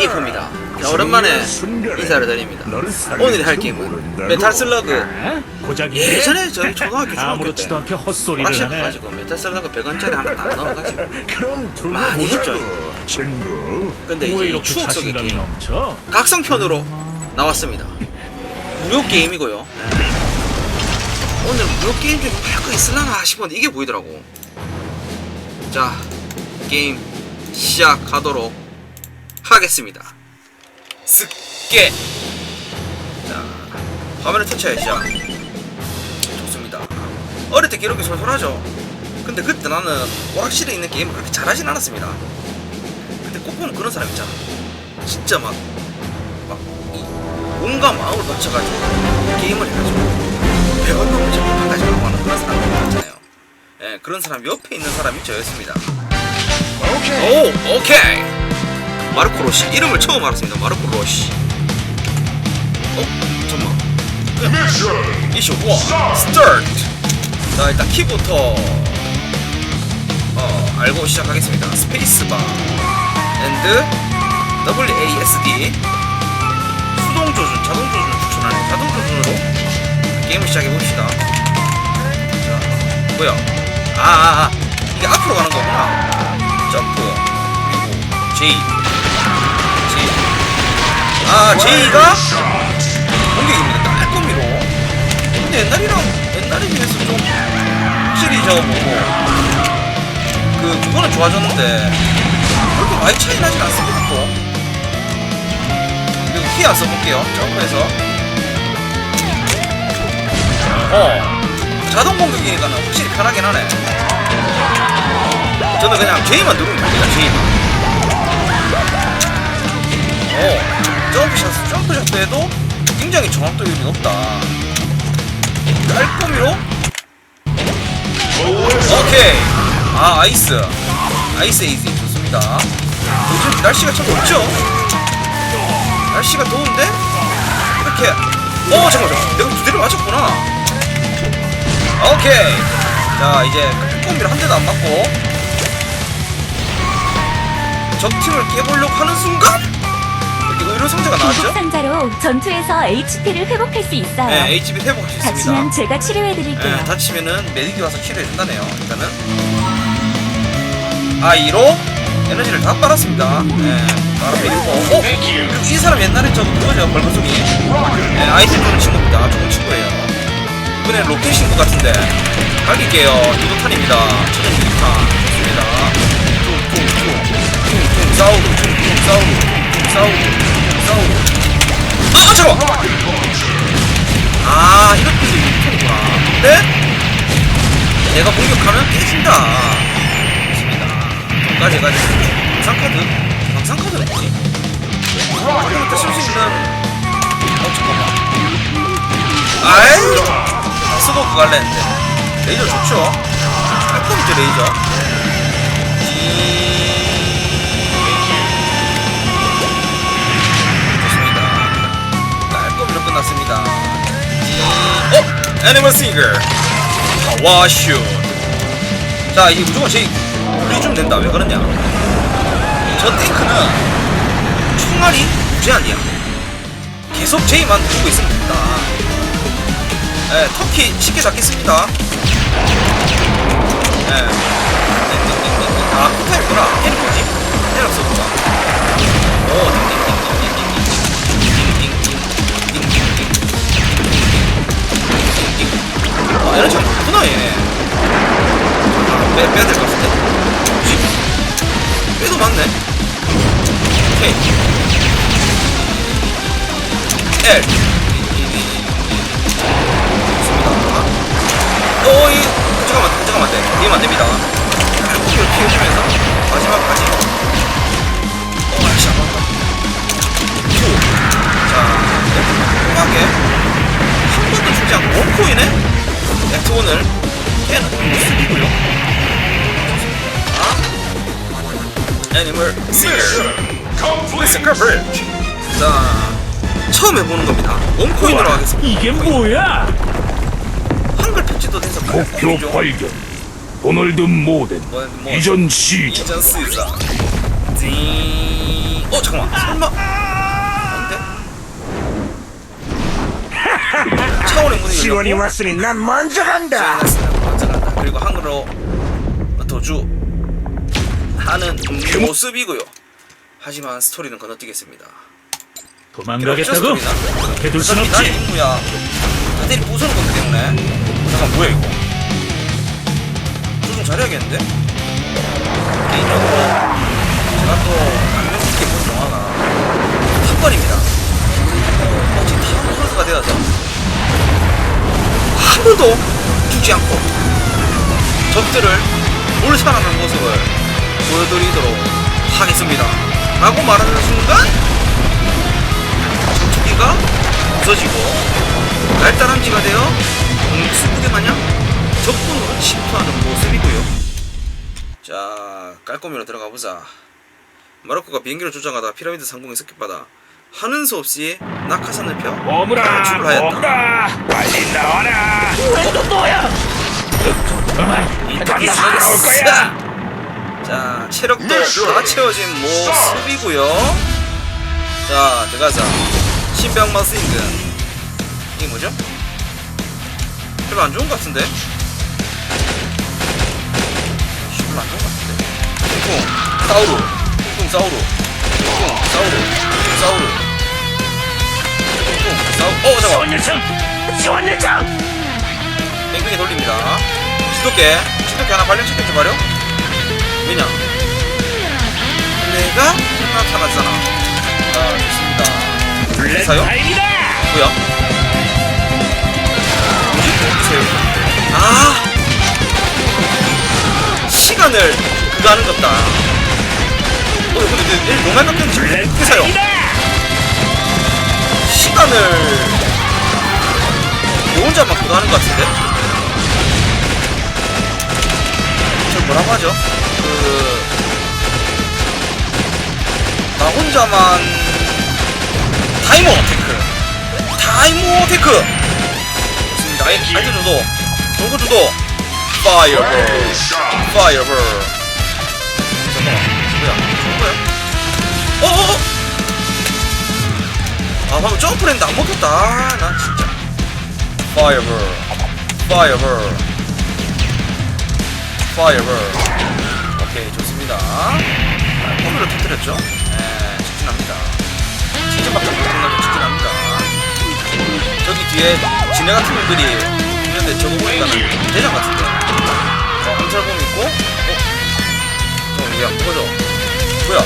이프입니다. 자, 오랜만에 인사를 드립니다. 오늘 할 게임은 메탈 슬러그. 예전에 저희 초등학교 중학교 때 하네. 가가지고 메탈 슬러그 100원짜리 하나 다 넣어가지고 많이 했죠. 근데 왜 이제 이 이렇게 추억 속의 게임? 각성편으로 나왔습니다. 무료 게임이고요. 네. 오늘 무료 게임 중에 할거 있을라나 싶었는데 이게 보이더라고. 자, 게임 시작하도록 하겠습니다. 습게. 자, 화면을 시작. 좋습니다. 어릴 때 기록이 솔솔하죠. 근데 그때 나는 오락실에 있는 게임을 그렇게 잘하진 않았습니다. 근데 꼭 보면 그런 사람 있잖아. 진짜 막, 막, 이 온갖 마음을 바쳐가지고 게임을 해가지고 100원 넘는 제품까지 하고 하는 그런 사람이 있잖아요. 예, 그런 사람 옆에 있는 사람이 저였습니다. 오케이. 오, 오케이. 마르코 로시 이름을 처음 알았습니다. 마르코 로시. 어, 잠깐만. 미션. 이슈 1 스타트. 자, 일단 키부터 어, 알고 시작하겠습니다. 스페이스바 앤드 WASD 수동 조준, 자동 조준 추천하는 자동 조준으로 게임을 시작해 봅시다. 자, 뭐야? 아, 아, 아, 이게 앞으로 가는 거구나. 점프 그리고 J. 아, J가 공격입니다. 깔끔히로. 근데 옛날이랑 옛날에 비해서 좀 확실히 저 뭐고 그 그거는 좋아졌는데 그렇게 많이 차이 나진 않습니다 또. 그리고 키안 써볼게요. 점프해서. 어. 자동 공격이니까는 확실히 편하긴 하네. 저는 그냥 J만 누르면 됩니다. J만. 어. 점프샷, 점프샷도 해도 굉장히 정확도율이 높다. 깔끔히로? 오케이. 아, 아이스. 아이스 에이지. 좋습니다. 요즘 날씨가 참 덥죠? 날씨가 더운데? 이렇게. 어, 잠깐만. 내가 두 대를 맞췄구나. 오케이. 자, 이제 꼼비를 한 대도 안 맞고. 적팀을 깨보려고 하는 순간? 의료 상자가 나왔죠? 상자로 전투에서 HP를 회복할 수 있어요. 네, HB 회복할 수 있습니다. 다치면 제가 치료해드릴게요. 예, 다치면은 메딕이 와서 치료해준다네요. 일단은 아이로 에너지를 다 빨았습니다. 예, 바로 메딕고 어? 이 사람 옛날에 저 그거죠 벌거숭이 예, 아이템 주는 친구입니다. 좋은 친구예요. 이번엔 로켓인 것 같은데 갈릴게요. 유도탄입니다. 천연 유도탄 좋습니다. 퉁퉁퉁퉁퉁 싸우고 퉁퉁 싸우고 퉁퉁 싸우고 퉁퉁 싸우고 아! 아 이렇게 해서 유도탄이구나. 근데 내가 공격하면 깨진다. 좋습니다. 돈까지 해가지고 방상카드? 방상카드는 뭐지? 그때부터 쓸수 있는 어 잠깐만 아이 쓰고 그거 할래 했는데 레이저 좋죠? 깔끔이죠 레이저 애니멀 싱글 파워슛 자 이게 무조건 제 우리 좀 된다. 왜 그러냐? 저 탱크는 총알이 무제한이야. 계속 J만 들고 있으면 된다. 예, 터키 쉽게 잡겠습니다. 예. 아 쿠타였구나. 얘는 뭐지? 얘는 없어보자 오 아 이런 식으로 가구나 얘. 빼, 빼야 될 것 같은데? 빼도 맞네. 오케이. L. 좋습니다. 어, 오이 잠깐만 잠깐만 네. 안돼 이면 안됩니다. 아, 이렇게 키우시면서. 싱글 플리스카 브릿지 자 처음 해보는 겁니다 원코인으로 하겠습니다 이게 뭐야? 한글 패치도 돼서 목표 보이죠? 발견. 도널드 모덴 뭐, 뭐, 이전 시작. 이전 시작 띵. 어 잠깐만 설마 아닌데? 차원의 문이 지원이 열렸고 왔으니 난 먼저 간다. 먼저 간다. 그리고 항으로 도주 하는 모습이고요. 하지만 스토리는 건너뛰겠습니다. 도망가겠다고? 그렇게 둘순난 없지. 임무야. 다들이 부서는 거기 때문에. 잠깐 뭐야 이거? 조정 잘해야겠는데? 개인적으로 제가 또 안면스럽게 본 영화가 탑건입니다. 어, 지금 탑 선수가 되어서 한 번도 죽지 않고 적들을 몰살하는 모습을 보여드리도록 하겠습니다. 라고 말하는 순간 전투기가 부서지고 날다람쥐가 되어 공수부대 마냥 적군으로 침투하는 모습이고요. 자, 깔끔히로 들어가 보자. 마르코가 비행기를 조정하다 피라미드 상공에 습격받아 하는 수 없이 낙하산을 펴 출발하였다. 오므라, 빨리 나와라. 이거 뭐야? 그만, 이 저기 땅이 나올 거야. 자, 체력도 다 채워진 모습이고요. 자, 들어가자. 신병마 스윙근. 이게 뭐죠? 별로 안 좋은 것 같은데? 별로 안 좋은 것 같은데? 쿵쿵, 사우루. 쿵쿵, 사우루. 쿵쿵, 사우루. 쿵쿵, 사우루. 쿵쿵, 사우루. 어, 잠깐만. 지원 요청, 지원 요청. 뺑뺑이 돌립니다. 지도께, 지도께 하나 발령 체크 좀 하려? 왜냐? 내가 나타났잖아. 아, 좋습니다. 블랙 사요? 타임이다. 뭐야? 뭐지? 어디세요? 아! 시간을 그거 하는 것다. 어, 근데 내, 내 용암 같은 블랙 어떻게 사요? 타임이다. 시간을 너 혼자만 그거 하는 것 같은데? 저 뭐라고 하죠? 그... 나 혼자만 타이머 테크. 타이머 테크! 좋습니다. 아이, 아이템 주도. 정보 주도. 파이어볼 파이어볼 잠깐만. 뭐야? 좋은 거야? 어어어! 아 방금 점프했는데 안 먹혔다. 아, 나 진짜. 파이어볼 파이어볼 파이어볼 좋습니다 컴퓨터 터뜨렸죠 네 직진합니다 직진밖에 못하는 직진합니다 저기 뒤에 지네 같은 분들이 있는데 저거 보니까는 대장 같은데 어 암살범 있고 어? 저 이게 안 보여져 뭐야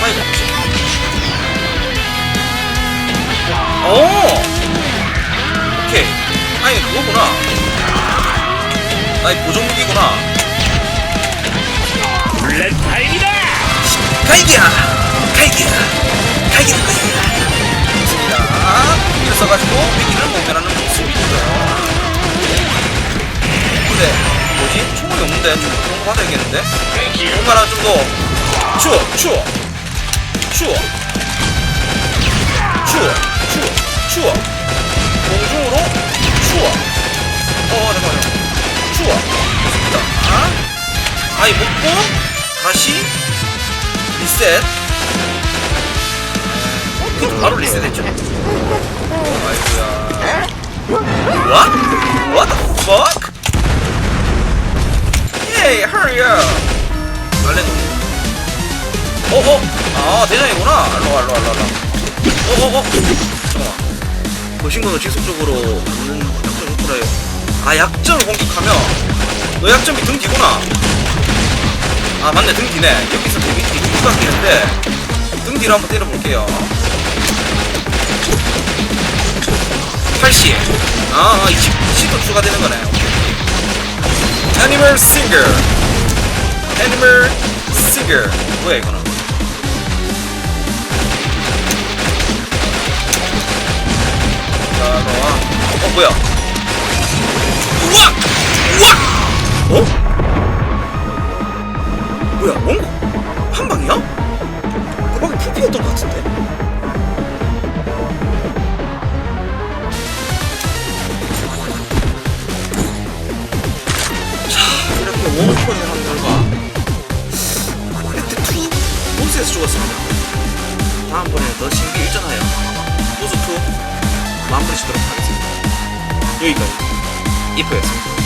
파이가 뭐지? 오! 오케이. 아니, 그거구나. 아니, 보정무기구나. 블랙 타임이다. 갈기야! 갈기야! 갈기는 거야! 좋습니다. 무기를 써가지고 위기를 모면하는 모습이고요. 근데, 뭐지? 총알이 없는데? 좀 그런 거 받아야겠는데? 뭔가 좀 더, 추워, 추워, 추워, 추워, 추워, 추워. 공중으로 추워. 어, 잠깐만요. 추워. 좋습니다. 아, 아이 먹고 다시 리셋. 에, 그 바로 리셋했죠. 아이고야. What? What the fuck? Hey, hurry up. 원래 어, 어, 아 대장이구나. 일로 와, 일로 와, 일로 와. 어, 어, 어. 잠깐만. 거신건을 지속적으로 받는 약점 인프라에 아 약점을 공격하면 너 약점이 등 뒤구나 아 맞네. 등 뒤네. 여기서 데미 뒤 바뀌는데. 등 뒤로 한번 때려볼게요. 80아 20, 20도 추가되는 거네. 애니멀 싱거 애니멀 싱거 뭐야 이거는? 자, 너와. 어, 뭐야? 자, 이렇게 원코인을 한 결과, 팩트2 보스에서 죽었습니다. 다음번에 더 신기 일전하여 보스2 마무리 짓도록 하겠습니다. 여기까지 이프였습니다.